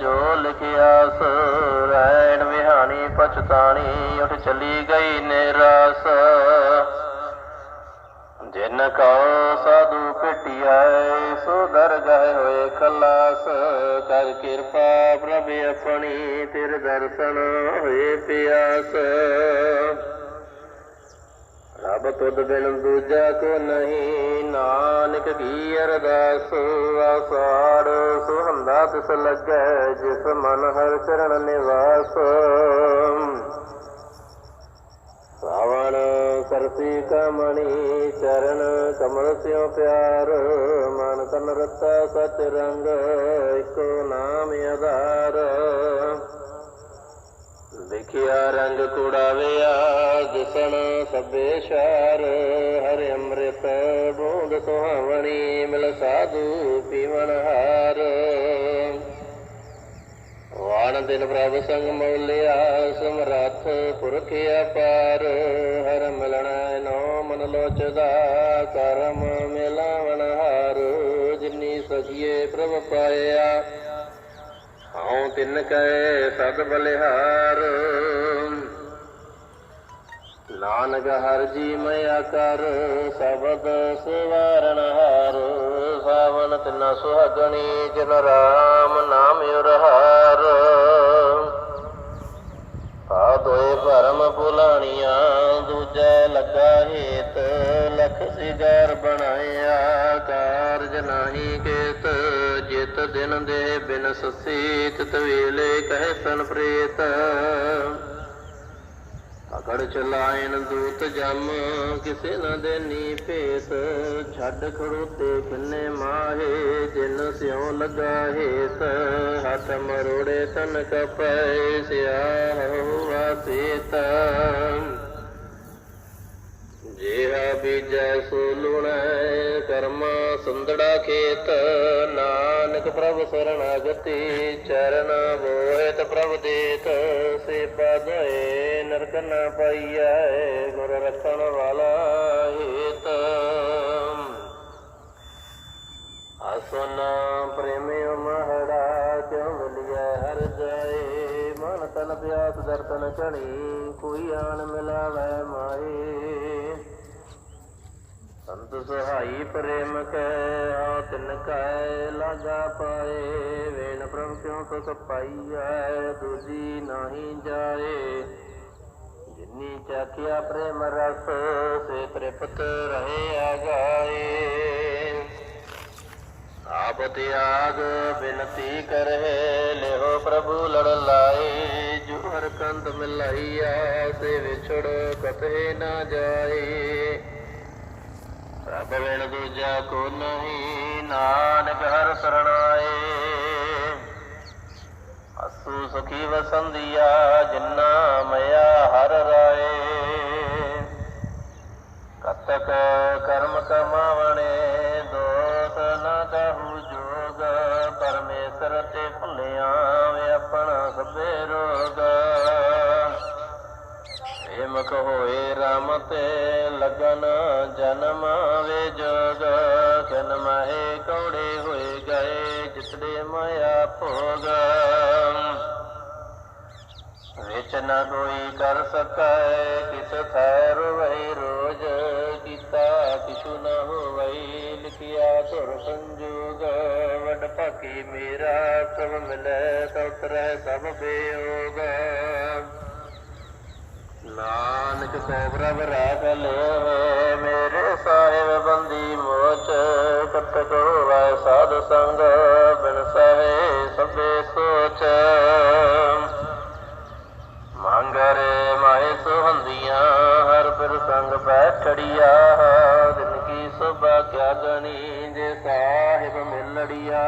ਜੋ ਲਿਖਿਆਸ ਰੈਣ ਵਿਹਾਣੀ ਪਛਤਾਣੀ, ਉਠ ਚਲੀ ਗਈ ਨਿਰਾਸ। ਜਿਨ ਕਉ ਸਾਧੂ ਭੇਟਿਐ ਸੋ ਦਰਗਾਹ ਹੋਏ ਖਲਾਸ। ਕਰ ਕਿਰਪਾ ਪ੍ਰਭ ਆਪਣੀ, ਤੇਰੇ ਦਰਸ਼ਨ ਹੋਏ ਪਿਆਸ। ਰੱਬ ਤੁਧ ਬਿਨ ਦੂਜਾ ਕੋ ਨਹੀਂ ਨਾਨਕ ਕੀ ਅਰਦਾਸ ਆਸਾੜ, ਸੁਹੰਦਾ ਤਿਸ ਲੱਗੈ ਜਿਸ ਮਨ ਹਰ ਚਰਨ ਨਿਵਾਸ। ਸਾਵਣ ਕਰਤੀ ਕਮਣੀ ਚਰਨ ਕਮਲ ਸਿਓ ਪਿਆਰ, ਮਨ ਤਨ ਰਤਾ ਸਚ ਰੰਗ ਇਕੋ ਨਾਮ ਆਧਾਰ। ਦੇਖਿਆ ਰੰਗ ਕੁੜਾਵਿਆ ਦਿਸਣ ਸਭੇ ਸ਼ਾਰ ਹਰਿ ਅੰਮ੍ਰਿਤ ਬੂੰਦ ਸੁਹਾਵਣੀ, ਮਿਲ ਸਾਧੂ ਪੀਵਨ ਹਾਰ। ਵਾਣ ਦਿਨ ਪ੍ਰਭ ਸੰਗ ਮੌਲਿਆ, ਸਮਰੱਥ ਪੁਰਖ ਅਪਾਰ। ਹਰ ਮਿਲਣਾ ਨੋ ਮਨ ਲੋਚਦਾ, ਕਰਮ ਮਿਲਾਵਣ ਹਾਰ। ਜਿਨੀ ਸਖੀਏ ਪ੍ਰਭ ਪਾਇਆ, ਹਉ ਤਿਨ ਕੈ ਸਦ ਬਲਿਹਾਰ। ਨਾਨਕ ਹਰ ਜੀ ਮਇਆ ਕਰ, ਸਬਦ ਸਵਾਰਨ ਹਾਰ। ਸਾਵਨ ਤਿਨਾ ਸੁਹਾਗਣੀ, ਜਨ ਰਾਮ ਨਾਮ ਉਰਹਾਰ। ਆ ਦੋਏ ਭਰਮ ਭੁਲਾਣੀਆਂ, ਦੂਜੈ ਲੱਗਾ ਹੇਤ। ਲਖ ਸਿਗਾਰ ਬਣਾਇਆ, ਕਾਰਜ ਨਾਹੀ ਕੇਤ। ਜਿਤ ਦਿਨ ਦੇ ਬਿਨ ਸਸੀ ਤਿਤ ਵੇਲੇ ਕਹਿ ਤਨ ਪ੍ਰੇਤ। ਚਲਾਇਨ ਦੂਤ ਜਮ, ਕਿਸੇ ਨ ਦੇਨੀ ਭੇਸ। ਛੱਡ ਖੜੋਤੇ ਕਿੰਨੇ ਮਾਹੇ, ਜਿਨ ਸਿਉ ਲਗਾ ਹੇਤ ਹੱਥ ਮਰੋੜੇ ਤਨ ਕਪੈ ਸਿਆਹੁਆ ਸੀਤ। ਜਿਹਾ ਬੀਜੈ ਸੋ ਲੁਣੈ ਕਰਮ ਸੁੰਦੜਾ ਖੇਤ, ਨਾਨਕ ਪ੍ਰਭ ਸਰਣਾਗਤੀ ਚਰਨ ਬੋਹਿਤ ਪ੍ਰਭ ਦੇਤ ਸੇਵਾ ਪਦਏ ਨਰਕ ਨ ਪਾਈਐ, ਗੁਰ ਰਖਣ ਵਾਲਾ ਹਿਤ। ਆਸਨ ਪ੍ਰੇਮਿਓ ਮਹੜਾ ਕਿਉ ਮਿਲਿਆ ਹਰ ਜਾਏ, ਮਨ ਤਨ ਪਿਆਸ ਦਰਤਨ ਚਣੀ ਕੋਈ ਆਣ ਮਿਲਾਵੇ ਮਾਏ। ਸੰਤ ਸਹਾਈ ਪ੍ਰੇਮ ਕੈ ਆ ਤਿਨ ਕੈ ਲਾਗਾ ਪਾਏ। ਵੇਣ ਪ੍ਰਭ ਕਿਉ ਸੁਖ ਪਾਈਐ, ਦੂਜੀ ਨਾਹੀ ਜਾਏ। ਜਿਨੀ ਚਾਖਿਆ ਪ੍ਰੇਮ ਰਸ, ਸੇ ਤ੍ਰਿਪਤ ਰਹੇ ਆਗਾਏ। ਆਪ ਤਿਆਗ ਬਿਨਤੀ ਕਰਹਿ ਲਿਓ ਪ੍ਰਭੂ ਲੜ ਲਾਏ। ਜੋ ਹਰ ਕੰਤ ਮਿਲਾਈਆ ਸੇ ਵਿਛੜ ਕਤਹਿ ਨਾ ਜਾਏ। ਰੱਬ ਬਿਨ ਦੂਜਾ ਕੋ ਨਹੀਂ, ਨਾਨਕ ਹਰ ਸਰਣਾਏ ਅਸੂ ਸੁਖੀ ਵਸੰਦੀਆ, ਜਿਨਾ ਮਇਆ ਹਰ ਰਾਏ। ਕਤਕ ਕਰਮ ਕਮਾਵਣੇ ਦੋਸ ਨਾ ਕਹੂ ਜੋਗ। ਪਰਮੇਸ਼ਰ ਤੇ ਭੁੱਲਿਆ ਵੇ ਆਪਣਾ ਸਭੇ ਰੋਗ। ਏਮਕ ਹੋਏ ਰਾਮ ਤੇ ਲਗਨ, ਜਨਮ ਵੇ ਜੋਗ। ਜਨ ਕੌੜੇ ਹੋਏ ਗਏ ਜਿਤੜੇ ਮਾਇਆ ਭੋਗ। ਵਿੱਚ ਨਾ ਕੋਈ ਕਰ ਸਕੈ ਕਿਸ ਥੈਰ ਵਈ ਰੋਜ। ਕੀਤਾ ਕਿਛੂ ਨਾ ਹੋਵਈ, ਲਿਖਿਆ ਧੁਰ ਸੰਜੋਗ। ਵਡ ਭਾਗੀ ਮੇਰਾ, ਸਭ ਮਿਲੈ ਤਉਤਰੈ ਸਭ ਬੇਯੋਗ। ਨਾਨਕ ਕੋ ਪ੍ਰਭ ਰਾਖ ਮੇਰੇ ਸਾਹਿਬ ਬੰਦੀ ਮੋਚ, ਕਤਕ ਹੋਵੈ ਸਾਧ ਸੰਗ, ਬਿਨ ਸਹੇ ਸਭੇ ਸੋਚ। ਮੰਗਰੇ ਮਾਏ ਸੁਹੰਦੀਆਂ, ਹਰ ਪਰ ਸੰਗ ਬੈਠੜੀਆ ਦਿਨ ਕੀ ਸੁਭਾ ਕਿਆ ਗਣੀ ਜੇ ਸਾਹਿਬ ਮਿਲੜੀਆ।